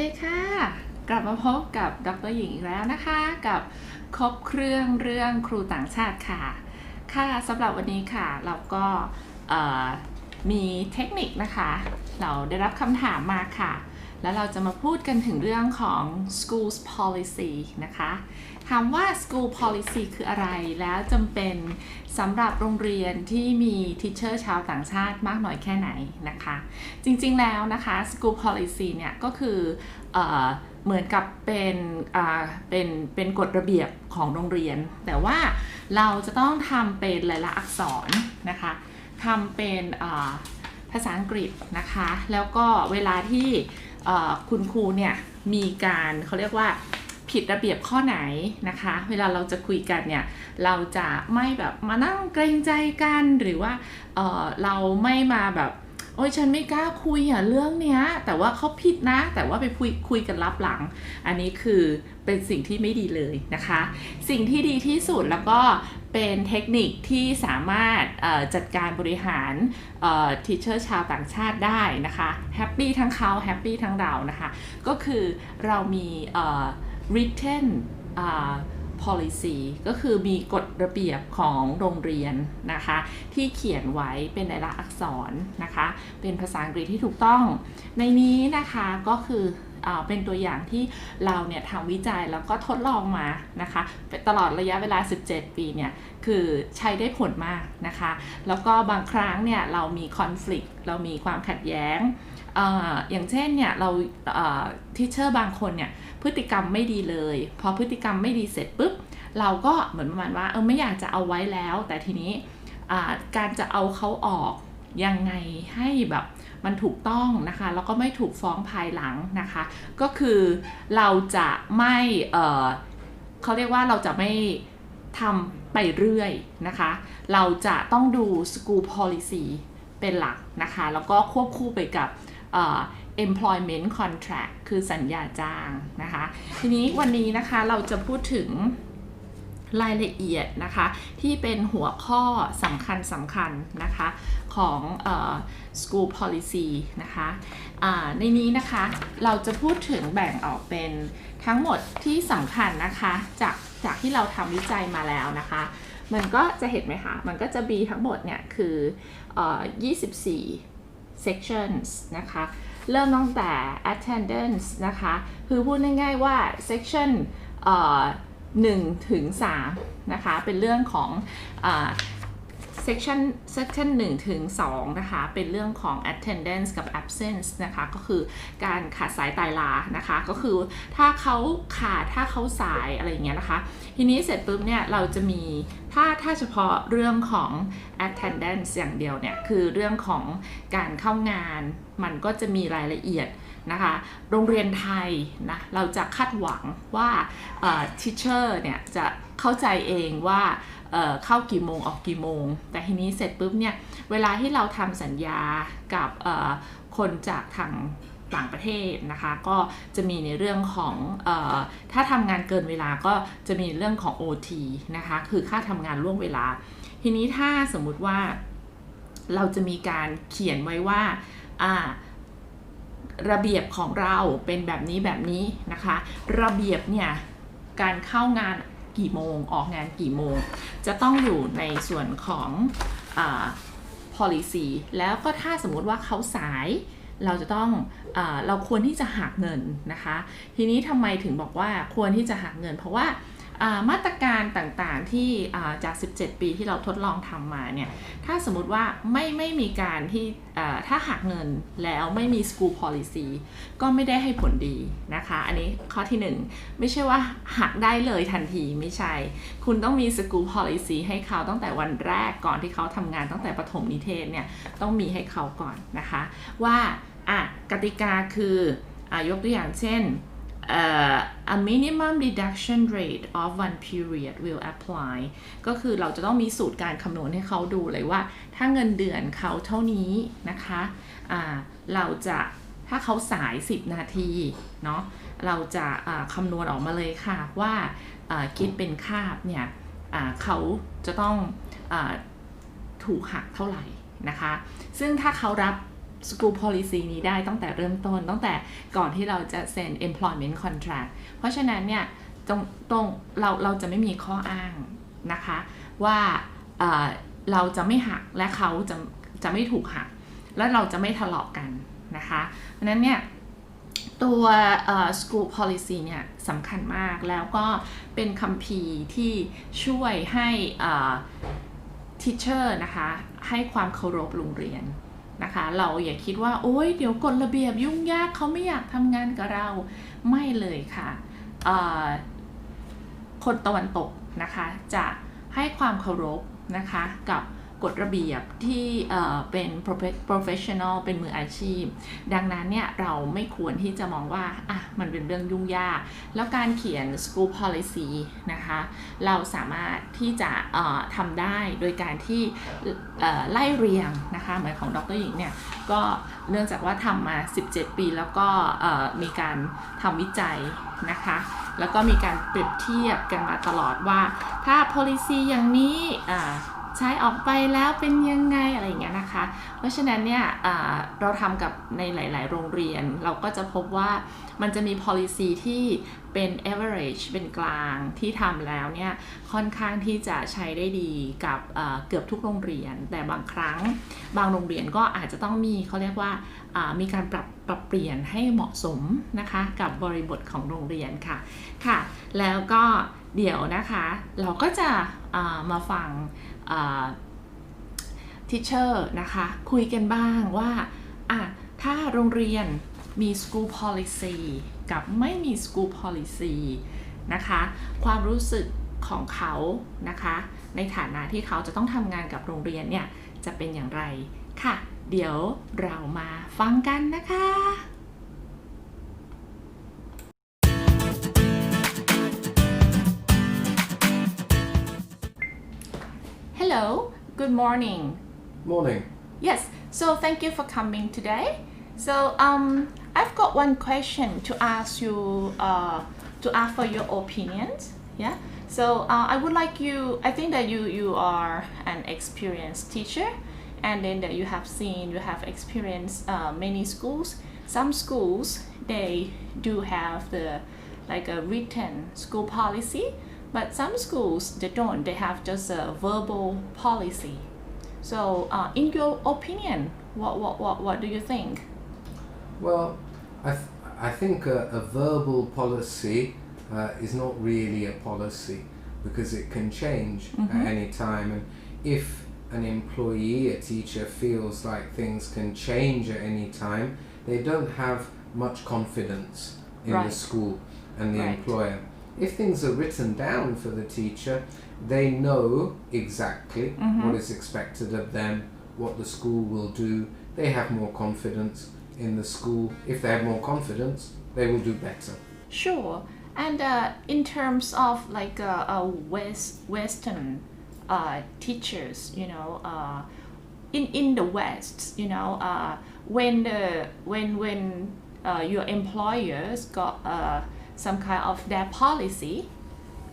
ดีค่ะ กลับมาพบกับดรหญิงอีกแล้วนะคะ กับครบเครื่องเรื่องครูต่างชาติค่ะ ค่ะสำหรับวันนี้ค่ะ เราก็มีเทคนิคนะคะ เราได้รับคำถามมาค่ะ แล้วเราจะมาพูดกันถึงเรื่องของ schools policy นะคะคำว่า school policy คืออะไร แล้วจำเป็นสำหรับโรงเรียนที่มีทิเชอร์ชาวต่างชาติมากน้อยแค่ไหนนะคะ จริงๆแล้วนะคะ school policy เนี่ยก็คือเออเหมือนกับเป็นเป็นเป็นกฎระเบียบของโรงเรียน แต่ว่าเราจะต้องทำเป็นลายลักษณ์อักษรนะคะทำเป็นภาษาอังกฤษนะคะ แล้วก็เวลาที่ คุณครูเนี่ยมีการเขาเรียกว่าผิดระเบียบข้อไหนนะคะ เวลาเราจะคุยกันเนี่ยเราจะไม่แบบมานั่งเกรงใจกันหรือว่าเเราไม่มาแบบ โอ้ยฉันไม่กล้าคุยอะเรื่องเนี้ย แต่ว่าเขาผิดนะ แต่ว่าไปคุยคุยกันลับหลัง อันนี้คือเป็นสิ่งที่ไม่ดีเลยนะคะ สิ่งที่ดีที่สุดแล้วก็เป็นเทคนิคที่สามารถจัดการบริหารทีเชอร์ชาวต่างชาติได้นะคะแฮปปี้ทั้งเขาแฮปปี้ทั้งเรานะคะ ก็คือเรามี written อ่า policy ก็คือมีกฎระเบียบของโรงเรียนนะคะ ที่เขียนไว้เป็นลายลักษณ์อักษรนะคะ เป็นภาษาอังกฤษที่ถูกต้อง ในนี้นะคะก็คือเป็นตัวอย่างที่เราเนี่ยทำวิจัยแล้วก็ทดลองมานะคะตลอดระยะเวลา 17 ปีเนี่ยคือใช้ได้ผลมากนะคะ แล้วก็บางครั้งเนี่ยเรามีคอน FLICT เรามีความขัดแย้ง อย่างเช่นเนี่ยเราทิเชอร์บางคนเนี่ยพฤติกรรมไม่ดีเลย พอพฤติกรรมไม่ดีเสร็จปุ๊บ เราก็เหมือนประมาณว่าเออไม่อยากจะเอาไว้แล้ว แต่ทีนี้การจะเอาเขาออกยังไงให้แบบมันถูกต้องนะคะแล้วก็ไม่ถูกฟ้องภายหลังนะคะ ก็คือเราจะไม่เเขาเรียกว่าเราจะไม่ทำไปเรื่อยนะคะ เราจะต้องดู school policy เป็นหลักนะคะ แล้วก็ควบคู่ไปกับ employment contract คือสัญญาจ้างนะคะ ทีนี้วันนี้นะคะเราจะพูดถึงรายละเอียดนะคะ ที่เป็นหัวข้อสำคัญสำคัญนะคะของอ school policy นะคะในนี้นะคะเราจะพูดถึงแบ่งออกเป็นทั้งหมดที่สำคัญนะคะจากจากที่เราทำวิจัยมาแล้วนะคะ มันก็จะเห็นไหมคะ มันก็จะมีทั้งหมดเนี่ยคืออ24 sections นะคะ เริ่มตั้งแต่ attendance นะคะ คือพูดง่ายๆว่า section เอ่อ1ถึง3นะคะ เป็นเรื่องของ section section 1 ถึง 2 นะคะ เป็นเรื่องของ attendance กับ absence นะคะ ก็คือการขาดสายตายลานะคะ ก็คือถ้าเขาขาดถ้าเขาสายอะไรอย่างเงี้ยนะคะ ทีนี้เสร็จปุ๊บเนี่ย เราจะมีถ้าถ้าเฉพาะเรื่องของ attendance อย่างเดียวเนี่ย คือเรื่องของการเข้างานมันก็จะมีรายละเอียดนะคะ โรงเรียนไทยนะ เราจะคาดหวังว่า teacher เนี่ยจะเข้าใจเองว่า เเข้ากี่โมงออกกี่โมง แต่ทีนี้เสร็จปุ๊บเนี่ยเวลาที่เราทำสัญญากับคนจากทางต่างประเทศนะคะก็จะมีในเรื่องของออถ้าทำงานเกินเวลาก็จะมีเรื่องของ OT นะคะคือค่าทำงานล่วงเวลา ทีนี้ถ้าสมมุติว่าเราจะมีการเขียนไว้ว่าระเบียบของเราเป็นแบบนี้แบบนี้นะคะ ระเบียบเนี่ยการเข้างาน กี่โมง ออกงานกี่โมง จะต้องอยู่ในส่วนของอ policy แล้วก็ถ้าสมมุติว่าเขาสายเราจะต้องอเราควรที่จะหักเงินนะคะ ทีนี้ทำไมถึงบอกว่าควรที่จะหักเงิน เพราะว่า มาตรการต่างๆที่จาก 17 ปีที่เราทดลองทำมาเนี่ย ถ้าสมมติว่าไม่ไม่มีการที่ถ้าหักเงินแล้วไม่มี school policy ก็ไม่ได้ให้ผลดีนะคะ อันนี้ข้อที่ 1 ไม่ใช่ว่าหักได้เลยทันทีไม่ใช่ คุณต้องมี school policy ให้เขาตั้งแต่วันแรกก่อนที่เขาทำงานตั้งแต่ประถมนิเทศเนี่ยต้องมีให้เขาก่อนนะคะ ว่าอะกติกาคืออะยกตัวอย่างเช่น uh, a minimum deduction rate of one period will apply ก็คือเราจะต้องมีสูตรการคำนวณให้เขาดูเลยว่า ถ้าเงินเดือนเขาเท่านี้นะคะอ่าเราจะถ้าเขาสาย 10 นาทีเนาะเราจะอ่าคำนวณออกมาเลยค่ะว่าอ่าคิดเป็นคาบเนี่ยเขาจะต้องอาถูกหักเท่าไหร่นะคะ ซึ่งถ้าเขารับ school policy นี้ได้ตั้งแต่เริ่มต้น ตั้งแต่ก่อนที่เราจะเซ็น employment contract เพราะฉะนั้นเนี่ยตรงตรงเราเราจะไม่มีข้ออ้างนะคะว่าเเราจะไม่หักและเขาจะจะไม่ถูกหัก แล้วเราจะไม่ทะเลาะกันนะคะเพราะฉะนั้นเนี่ยตัว school policy เนี่ยสำคัญมากแล้วก็เป็นคัมภีร์ที่ช่วยให้อ่อ teacher นะคะ ให้ความเคารพโรงเรียน นะคะ เราอย่าคิดว่าโอ๊ยเดี๋ยวกฎระเบียบยุ่งยากเขาไม่อยากทำงานกับเราไม่เลยค่ะคนตะวันตกนะคะจะให้ความเคารพนะคะกับ กฎระเบียบที่เป็น professional เป็นมืออาชีพ ดังนั้นเนี่ยเราไม่ควรที่จะมองว่าอะมันเป็นเรื่องยุ่งยาก แล้วการเขียน school policy นะคะเราสามารถที่จะทำได้โดยการที่ไล่เรียงนะคะเหมือนของดรหญิงเนี่ยก็เนื่องจากว่าทำมา 17 ปีแล้วก็มีการทำวิจัยนะคะแล้วก็มีการเปรียบเทียบกันมาตลอดว่า ถ้า policy อย่างนี้อ่า ใช้ออกไปแล้วเป็นยังไงอะไรอย่างเงี้ยนะคะ เพราะฉะนั้นเนี่ยเราทำกับในหลาย ๆ โรงเรียน เราก็จะพบว่ามันจะมี policy ที่เป็น average เป็นกลางที่ทำแล้วเนี่ยค่อนข้างที่จะใช้ได้ดีกับเกือบทุกโรงเรียน แต่บางครั้งบางโรงเรียนก็อาจจะต้องมีเขาเรียกว่ามีการปรับปรับเปลี่ยนให้เหมาะสมนะคะกับบริบทของโรงเรียนค่ะค่ะ แล้วก็เดี๋ยวนะคะเราก็จะามาฟัง ทิเชอร์นะคะ คุยกันบ้างว่าอะถ้าโรงเรียนมี school policy กับไม่มี school policy นะคะ ความรู้สึกของเขานะคะ ในฐานะที่เขาจะต้องทำงานกับโรงเรียนเนี่ย จะเป็นอย่างไรค่ะ เดี๋ยวเรามาฟังกันนะคะ Hello good morning Morning. Yes, so thank you for coming today. So um, I've got one question to ask you, uh, to ask for your opinions. Yeah. So uh, I would like you. I think that you you are an experienced teacher, and then that you have seen, you have experienced uh, many schools. Some schools they do have the like a written school policy, but some schools they don't. They have just a verbal policy. So, uh, in your opinion, what, what, what, what do you think? Well, I, th- I think a, a verbal policy uh, is not really a policy because it can change Mhm. at any time. And if an employee, a teacher, feels like things can change at any time, they don't have much confidence in Right. the school and the Right. employer. If things are written down for the teacher, they know exactly Mhm. what is expected of them, what the school will do. They have more confidence in the school. If they have more confidence, they will do better. Sure. And uh, in terms of like uh, uh, West Western uh, teachers, you know, uh, in in the West, you know, uh, when the when when uh, your employers got uh, some kind of their policy,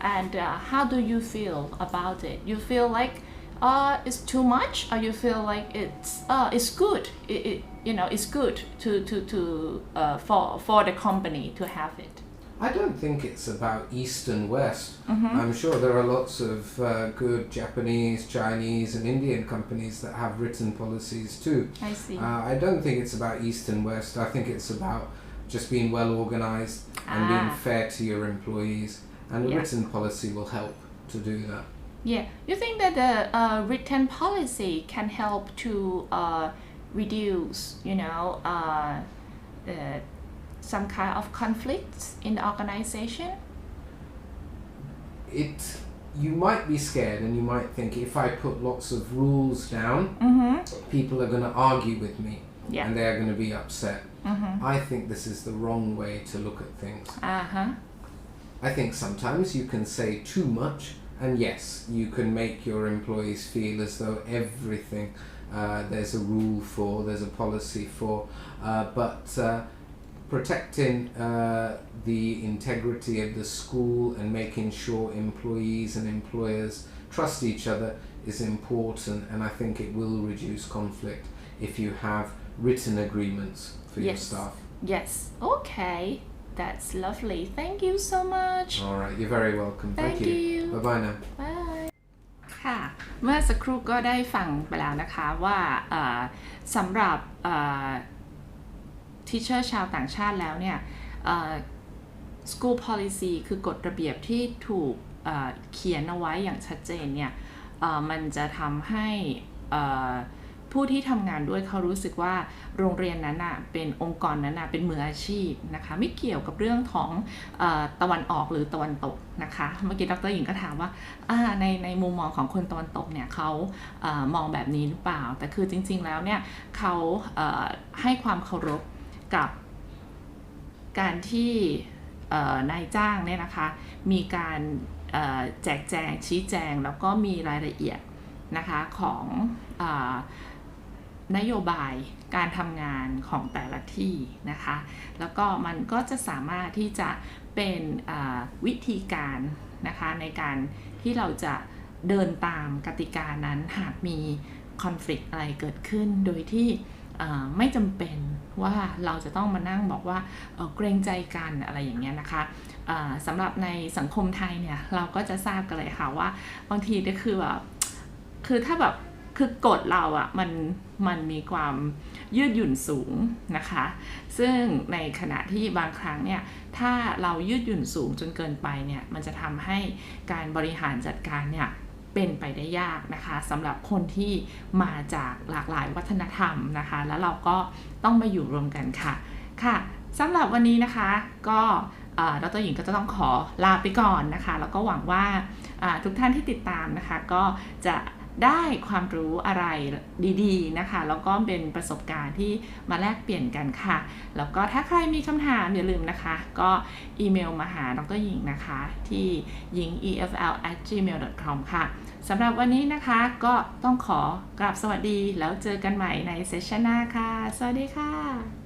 and uh, how do you feel about it? You feel like uh, it's too much, or you feel like it's uh, it's good. It, it you know it's good to to to uh, for for the company to have it. I don't think it's about East and West. Mm-hmm. I'm sure there are lots of uh, good Japanese, Chinese, and Indian companies that have written policies too. I see. Uh, I don't think it's about East and West. I think it's about just being well organized and Ah. being fair to your employees. And a Yeah. written policy will help to do that. yeah, you think that the uh, written policy can help to uh, reduce, you know, uh, the, some kind of conflicts in the organization? It you might be scared and you might think if I put lots of rules down, Mm-hmm. people are going to argue with me Yeah. and they're going to be upset. Mm-hmm. I think this is the wrong way to look at things. Uh-huh. I think sometimes you can say too much, and yes, you can make your employees feel as though everything uh, there's a rule for, there's a policy for, uh, but uh, protecting uh, the integrity of the school and making sure employees and employers trust each other is important, and I think it will reduce conflict if you have written agreements for your Yes. staff. yes okay that's lovely thank you so much All right, you're very welcome. Thank, Thank you. Bye bye now. บายค่ะ เมื่อสักครู่ก็ได้ฟังไปแล้วนะคะว่าเอ่อสำหรับทิเชอร์ชาวต่างชาติแล้วเนี่ยเอ่อ school policy คือกฎระเบียบที่ถูกเอ่อเขียนเอาไว้อย่างชัดเจนเนี่ยเอ่อมันจะทำให้เอ่อ ผู้ที่ทำงานด้วยเขารู้สึกว่าโรงเรียนนั้นน่ะเป็นองค์กรนั้นน่ะเป็นมืออาชีพนะคะไม่เกี่ยวกับเรื่องของอตะวันออกหรือตะวันตกนะคะเมื่อกี้ดรหญิงก็ถามว่าาในในมุมมองของคนตะวันตกเนี่ยเขาเอมองแบบนี้หรือเปล่า แต่คือจริง ๆ แล้วเนี่ยเขาเให้ความเคารพกับการที่นายจ้างเนี่ยนะคะมีการแจกแจงชี้แจงแล้วก็มีรายละเอียดนะคะของอ นโยบายการทำงานของแต่ละที่นะคะ แล้วก็มันก็จะสามารถที่จะเป็นวิธีการนะคะในการที่เราจะเดินตามกติกานั้นหากมีคอน FLICT อะไรเกิดขึ้น โดยที่ไม่จำเป็นว่าเราจะต้องมานั่งบอกว่าเเกรงใจกันอะไรอย่างเงี้ยนะคะสำหรับในสังคมไทยเนี่ยเราก็จะทราบกันเลยค่ะว่าบางทีก็คือแบบคือถ้าแบบ คือกฎเราอะ่ะมันมันมีความยืดหยุ่นสูงนะคะ ซึ่งในขณะที่บางครั้งเนี่ยถ้าเรายืดหยุ่นสูงจนเกินไปเนี่ยมันจะทำให้การบริหารจัดการเนี่ยเป็นไปได้ยากนะคะสำหรับคนที่มาจากหลากหลายวัฒนธรรมนะคะ แล้วเราก็ต้องมาอยู่รวมกันค่ะค่ะสำหรับวันนี้นะคะก็เอ่อดรหญิงก็จะต้องขอลาไปก่อนนะคะ แล้วก็หวังว่าทุกท่านที่ติดตามนะคะ ก็จะ ได้ความรู้อะไรดีๆนะคะ แล้วก็เป็นประสบการณ์ที่มาแลกเปลี่ยนกันค่ะ แล้วก็ถ้าใครมีคำถามอย่าลืมนะคะ ก็อีเมลมาหาดรหญิงนะคะ ที่หญิง efl at gmail com ค่ะสำหรับวันนี้นะคะก็ต้องขอกราบสวัสดีแล้วเจอกันใหม่ในเซสชันหน้าค่ะ สวัสดีค่ะ